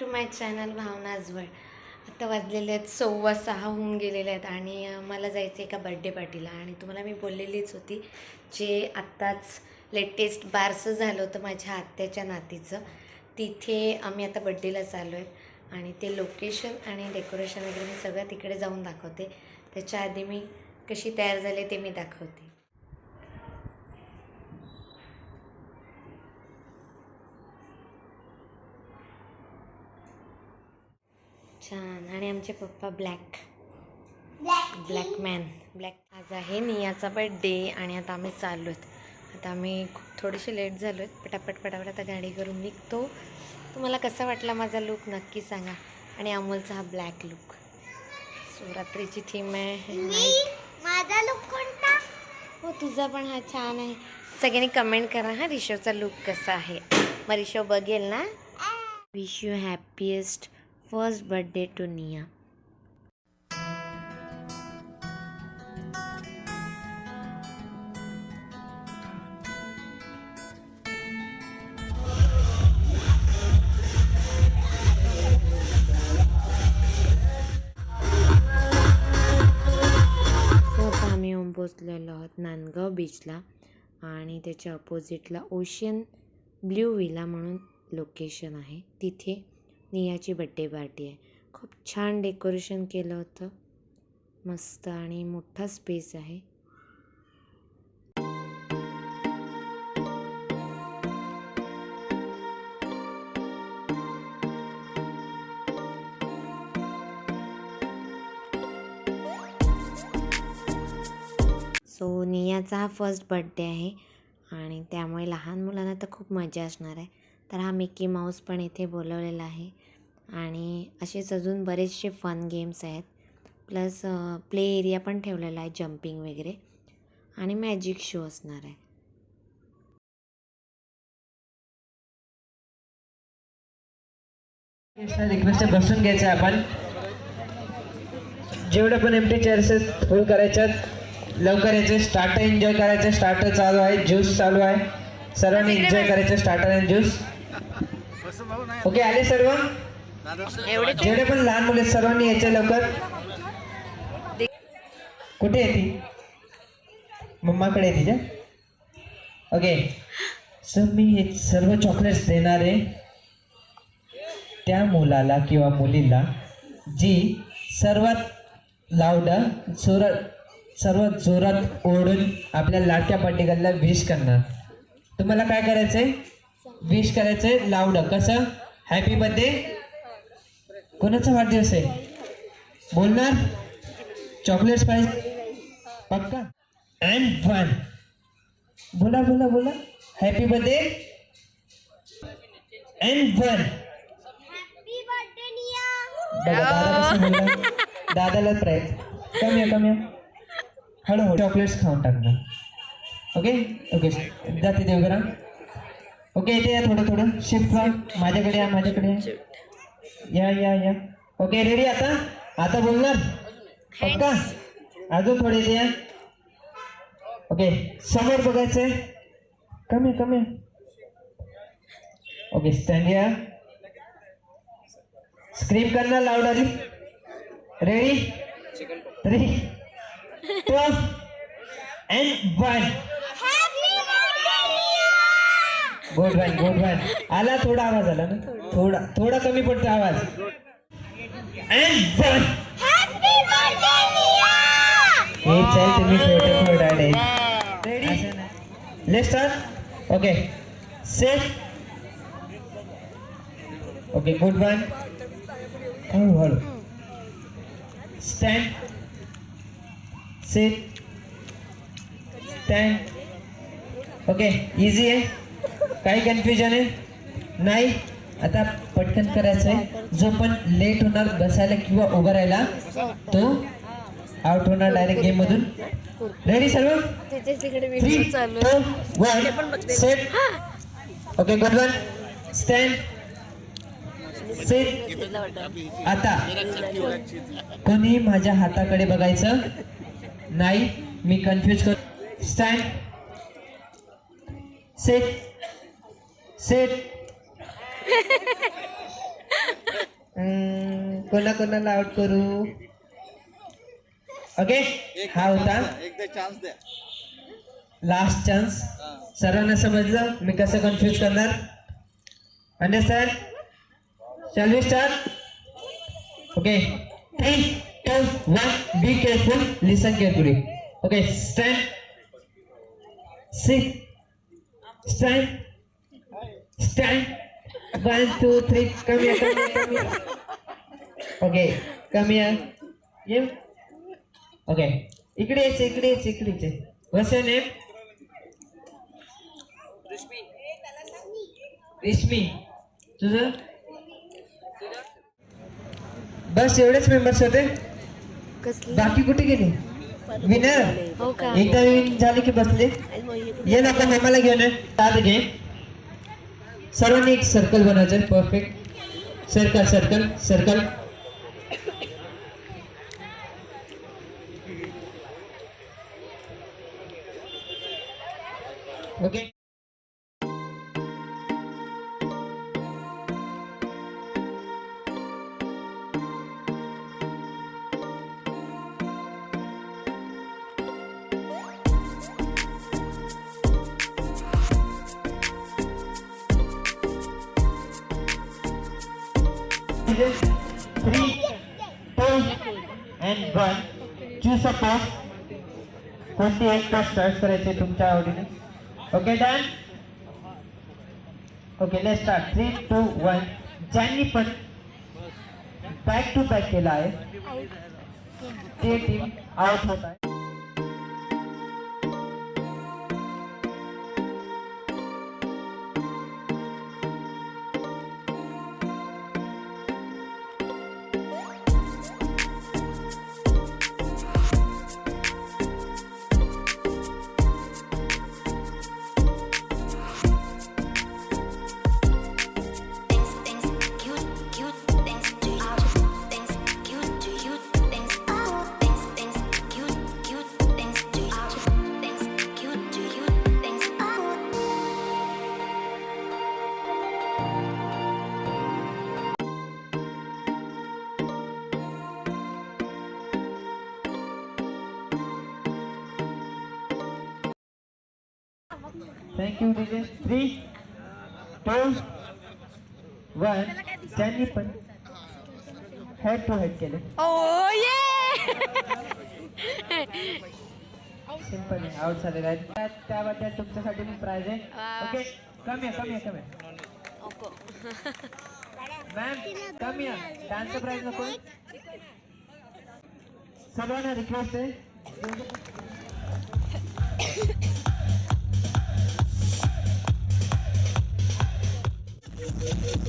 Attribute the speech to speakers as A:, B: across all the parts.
A: To my channel भावना आजवळ आता वाजलेले आहेत सव्वा सहा होऊन गेलेले आहेत आणि मला जायचं आहे एका बड्डे पार्टीला आणि तुम्हाला मी बोललेलीच होती जे आत्ताच लेटेस्ट बारसं झालं होतं माझ्या आत्याच्या नातीचं. तिथे आम्ही आता बड्डेला चाललो आहे आणि ते लोकेशन आणि डेकोरेशन वगैरे मी सगळं तिकडे जाऊन दाखवते. त्याच्या आधी मी कशी तयार झाले ते मी दाखवते. छान. आणि आमचे पप्पा ब्लॅक ब्लॅक मॅन ब्लॅक आज आहे नियाचा बड्डे आणि आता आम्ही चाललो आहेत आता आम्ही खूप थोडेसे लेट झालो आहेत पटापट पटापट आता गाडी करून निघतो. तुम्हाला कसा वाटला माझा लुक नक्की सांगा. आणि अमोलचा हा ब्लॅक लुक सो रात्रीची थीम आहे.
B: माझा लुक कोणता?
A: हो तुझा पण हा छान आहे. सगळ्यांनी कमेंट करा हा रिशवचा लुक कसा आहे? मग रिशव बघेल ना? Wish you happiest first birthday to Nia. आम्ही येऊन पोचलेलो आहोत नांदगाव बीचला आणि त्याच्या अपोजिटला ओशियन ब्ल्यू विला म्हणून लोकेशन आहे तिथे नियाची बड्डे पार्टी आहे. खूप छान डेकोरेशन केलं होतं. मस्त आणि मोठा स्पेस आहे. सो नियाचा हा फर्स्ट बड्डे आहे. आणि त्यामुळे लहान मुलांना तर खूप मजा असणार आहे. तर हा मिकी माऊस पण इथे बोलवलेला आहे. आणि असेच अजून बरेचसे फन गेम्स आहेत. प्लस प्ले एरिया पण ठेवलेला आहे जम्पिंग वगैरे. आणि मॅजिक शो असणार आहे.
C: रिक्वेस्ट बसून घ्यायचं आहे आपण. जेवढं पण एमटी चेअर्स आहेत फुल करायच्यात. लवकर यायचे स्टार्टर एन्जॉय करायचं स्टार्टर चालू आहे ज्यूस चालू आहे. सर्वांनी एन्जॉय करायचं स्टार्टर अँड ज्यूस ओके आले सर्व? जेवढे पण लहान मुले सर्वांनी यायचे लवकर. कुठे आहे ती? मम्माकडे आहे तिच्या? ओके. सर मी हे सर्व चॉकलेट्स देणार आहे. त्या मुलाला किंवा मुलीला जी सर्वात लावड जोरात सर्वात जोरात ओढून आपल्या लाडक्या पाटीगलला विश करणार. तुम्हाला काय करायचंय? विश करायचंय लावड. कसं? हॅपी बर्थडे कोणाचा वाढदिवस आहे? बोलणार? चॉकलेट्स पाहिजे पक्का? अँड वन बोला बोला बोला. Happy birthday and one. दादाला प्रयत्न कमी आहे. कमी आहे हळूहळू चॉकलेट्स खाऊन टाकणार ओके ओके जाते देवगरा ओके इथे या थोडं थोडं. शिफ्ट व्हा माझ्याकडे या माझ्याकडे या. या या ओके रेडी आता? आता बोलणार? पक्का? अजून थोडे इथे या. ओके समोर बघायचंय. कमी कमी. ओके स्टँड या. स्क्रीम करणार लाऊड आली ready three two and one
B: happy birthday Nia
C: good one good one आला थोडा आवाज आला ना? थोडा. थोडा कमी पडतो आवाज. हे चल तुम्ही छोटे ready start okay set okay good one हळू हळू stand set stand okay easy आहे काही कन्फ्युजन आहे? नाही. आता पटकन करायचं आहे जो पण लेट होणार बसायला किंवा उभं राहायला तो आउट होणार डायरेक्ट गेम मधून. रेडी सर्व? Three one set okay good one stand set आता कोणी माझ्या हाताकडे बघायचं नाही. मी कन्फ्यूज कर स्टँड सेट सेट कोणा कोणाला आउट करू? ओके हा होता.
D: एकदा चान्स द्या.
C: लास्ट चान्स सर्वांना समजलं मी कसं कन्फ्यूज करणार? Understand shall we start okay three two one be careful listen carefully okay stand see stand stand one two three come here, come here, come here. Okay come here. ये okay इकडे यायचं इकडे यायचं इकडे यायचं what's your name रेशमी तुझं बस एवढेच मेंबर्स होते बाकी कुठे गेले विनर
A: हो
C: एकदा विन झाले की बसले ये ना आपण आम्हाला घेऊन. सात घे सर्वांनी एक सर्कल बनवायचं perfect circle circle circle okay okay. Three, two, and one. Choose a pose. कोणती एक पॉज चॉईस करायची तुमच्या आवडीने okay done okay let start three two one ज्यांनी पण बॅक टू बॅक केला आहे ते टीम आउट होत आहे thank you DJ three two one ज्यांनी पण हेड टू हेड केले
A: ओ ये
C: सिंपल आहे आउट झालेला आहे त्या- त्याबद्दल तुमच्यासाठी मी प्राइज आहे.
A: वा.
C: ओके कमी आहे कमी आहे कमी आहे मॅम कमी आहे डान्स प्राइज नको. आहे? सर्वांना रिक्वेस्ट आहे
B: हॅपी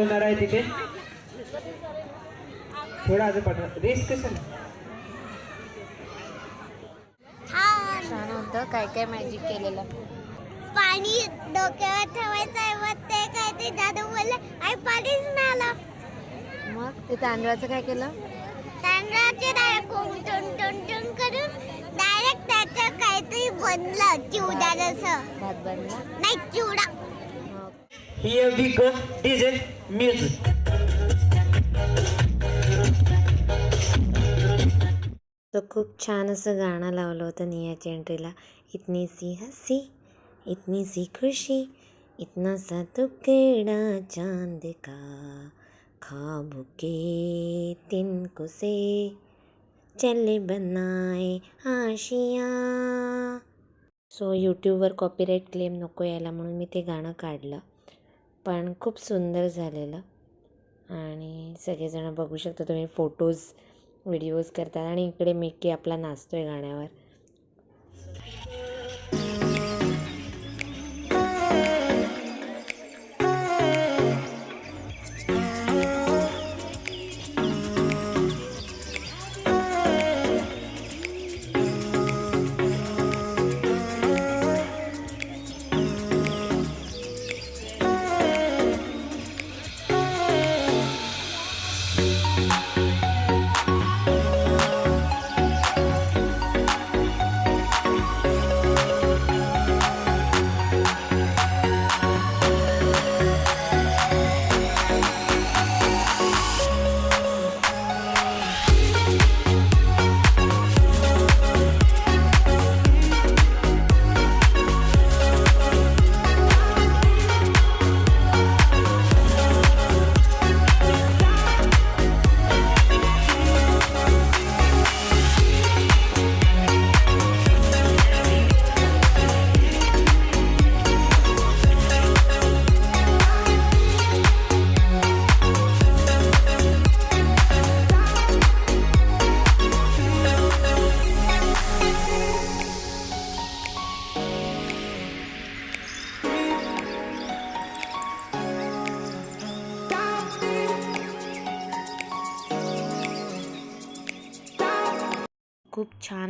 C: होणार आहे तिथे. थोडा अजून पाठवा.
B: छान
A: छान होतं. काय काय मॅजिक केलेलं?
B: पाणी डोक्यावर ठेवायचं आहे मग ते काय ते दादा बोलले आई पाणीच नाही आलं.
A: मग ते तांदळाचं काय केलं?
B: तांदळाचे डायरेक्ट टुन टुन टुन करून डायरेक्ट त्याचं काहीतरी बनलं चिवडा जसं.
A: भात बनला?
B: नाही चिवडा.
C: Here we go, DJ, music.
A: तो खूप छान असं गाणं लावलं होतं नियाच्या एंट्रीला इतनी सी हसी इतनी सी खुशी इतना सा तुकेड़ा चांद का ख्वाब के तिनको से चले बनाए आशिया. सो यूट्यूबवर कॉपीराईट क्लेम नको यायला म्हणून मी ते गाणं काढलं. पण खूप सुंदर झालेलं. आणि सगळेजणं बघू शकता तुम्ही फोटोज व्हिडिओज करतात. आणि इकडे मिक्की आपला नाचतो आहे गाण्यावर.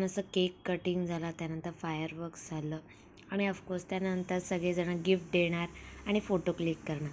A: छान असं केक कटिंग झाला त्यानंतर फायरवर्क्स झालं आणि ऑफकोर्स त्यानंतर सगळेजण गिफ्ट देणार आणि फोटो क्लिक करणार.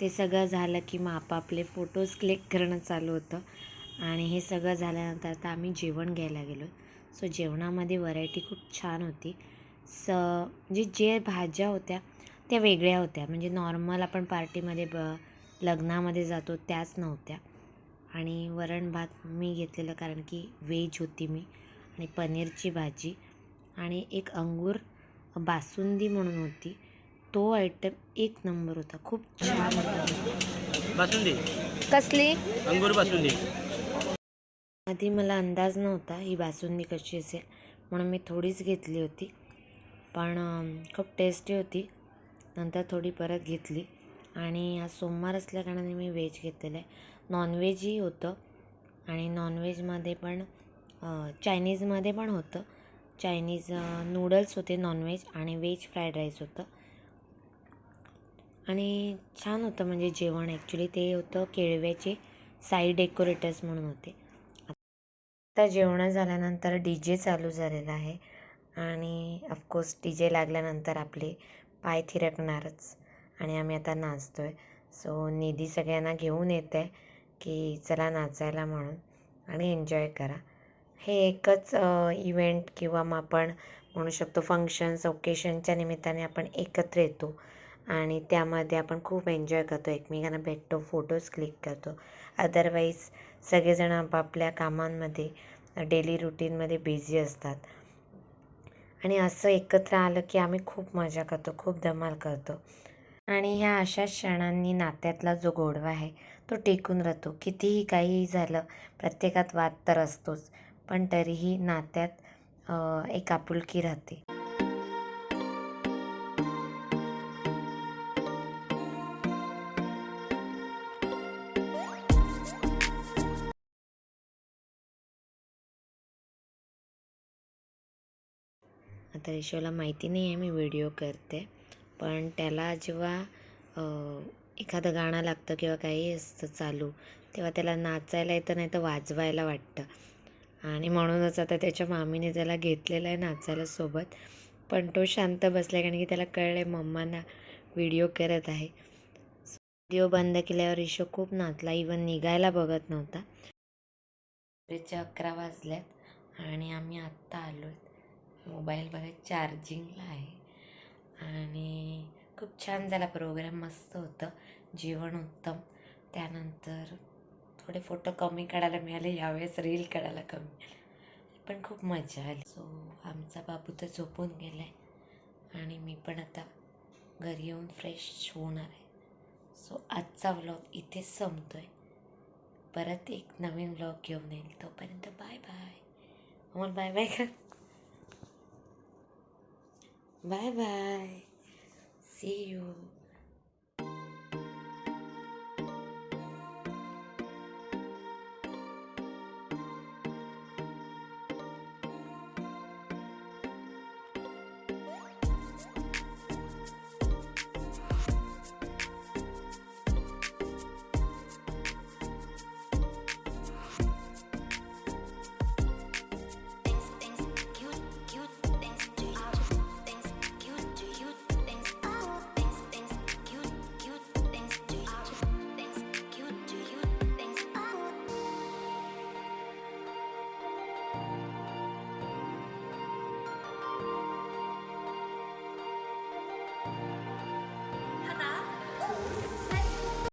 A: ते सगळं झालं की मग आपापले फोटोज क्लिक करणं चालू होतं आणि हे सगळं झाल्यानंतर आता आम्ही जेवण घ्यायला गेलो. सो जेवणामध्ये व्हरायटी खूप छान होती. स म्हणजे जे भाज्या होत्या त्या वेगळ्या होत्या. म्हणजे नॉर्मल आपण पार्टीमध्ये ब लग्नामध्ये जातो त्याच नव्हत्या. आणि वरण भात मी घेतलेलं कारण की व्हेज होती मी. आणि पनीरची भाजी आणि एक अंगूर बासुंदी म्हणून होती. तो आयटम एक नंबर होता. खूप छान होता.
D: बासुंदी?
A: कसली?
D: अंगूर बासुंदी.
A: आधी मला अंदाज नव्हता ही बासुंदी कशी असेल म्हणून मी थोडीच घेतली होती. पण खूप टेस्टी होती. नंतर थोडी परत घेतली. आणि आज सोमवार असल्याकारणाने मी व्हेज घेतलेलं आहे. नॉनव्हेजही होतं. आणि नॉनव्हेजमध्ये पण चायनीजमध्ये पण होतं. चायनीज नूडल्स होते नॉनव्हेज आणि व्हेज फ्राईड राईस होतं. आणि छान होतं म्हणजे जेवण. ॲक्च्युली ते होतं केळव्याचे साई डेकोरेटर्स म्हणून होते. आता जेवण झाल्यानंतर डी जे चालू झालेला आहे. आणि ऑफकोर्स डी जे लागल्यानंतर आपले पाय थिरकणारच. आणि आम्ही आता नाचतो आहे सो निधी सगळ्यांना घेऊन येत आहे की चला नाचायला म्हणून. आणि एन्जॉय करा. हे एकच इव्हेंट किंवा मग आपण म्हणू शकतो फंक्शन्स ओकेशनच्या निमित्ताने आपण एकत्र येतो. आणि त्यामध्ये आपण खूप एन्जॉय करतो. एकमेकांना भेटतो फोटोज क्लिक करतो. अदरवाईज सगळेजण आपापल्या कामांमध्ये डेली रुटीनमध्ये बिझी असतात. आणि असं एकत्र आलं की आम्ही खूप मजा करतो खूप धमाल करतो. आणि ह्या अशा क्षणांनी नात्यातला जो गोडवा आहे तो टिकून राहतो. कितीही काहीही झालं प्रत्येकात वाद तर असतोच. पण तरीही नात्यात एक आपुलकी राहते. आता ईशोला माहिती नाही आहे मी व्हिडिओ करते. पण त्याला जेव्हा एखादं गाणं लागतं किंवा काही असतं चालू तेव्हा त्याला नाचायला येतं नाही तर वाजवायला वाटतं. आणि म्हणूनच आता त्याच्या मामीने त्याला घेतलेलं आहे नाचायला सोबत पण तो शांत बसला कारण की त्याला कळलं आहे मम्मांना व्हिडिओ करत आहे. व्हिडिओ बंद केल्यावर ईशो खूप नाचला. इवन निघायला बघत नव्हता. रात्रीचे अकरा वाजल्यात आणि आम्ही आत्ता आलो आहे मोबाईल बघा चार्जिंगला आहे. आणि खूप छान झाला प्रोग्राम. मस्त होतं. जेवण उत्तम. त्यानंतर थोडे फोटो कमी काढायला मिळाले यावेळेस रील काढायला कमी पण खूप मजा आली. सो आमचा बाबू तर झोपून गेला आहे आणि मी पण आता घरी येऊन फ्रेश होणार आहे. सो आजचा व्लॉग इथेच संपतो आहे परत एक नवीन व्लॉग घेऊन येईल. तोपर्यंत bye bye Amol bye bye कर. Bye bye see you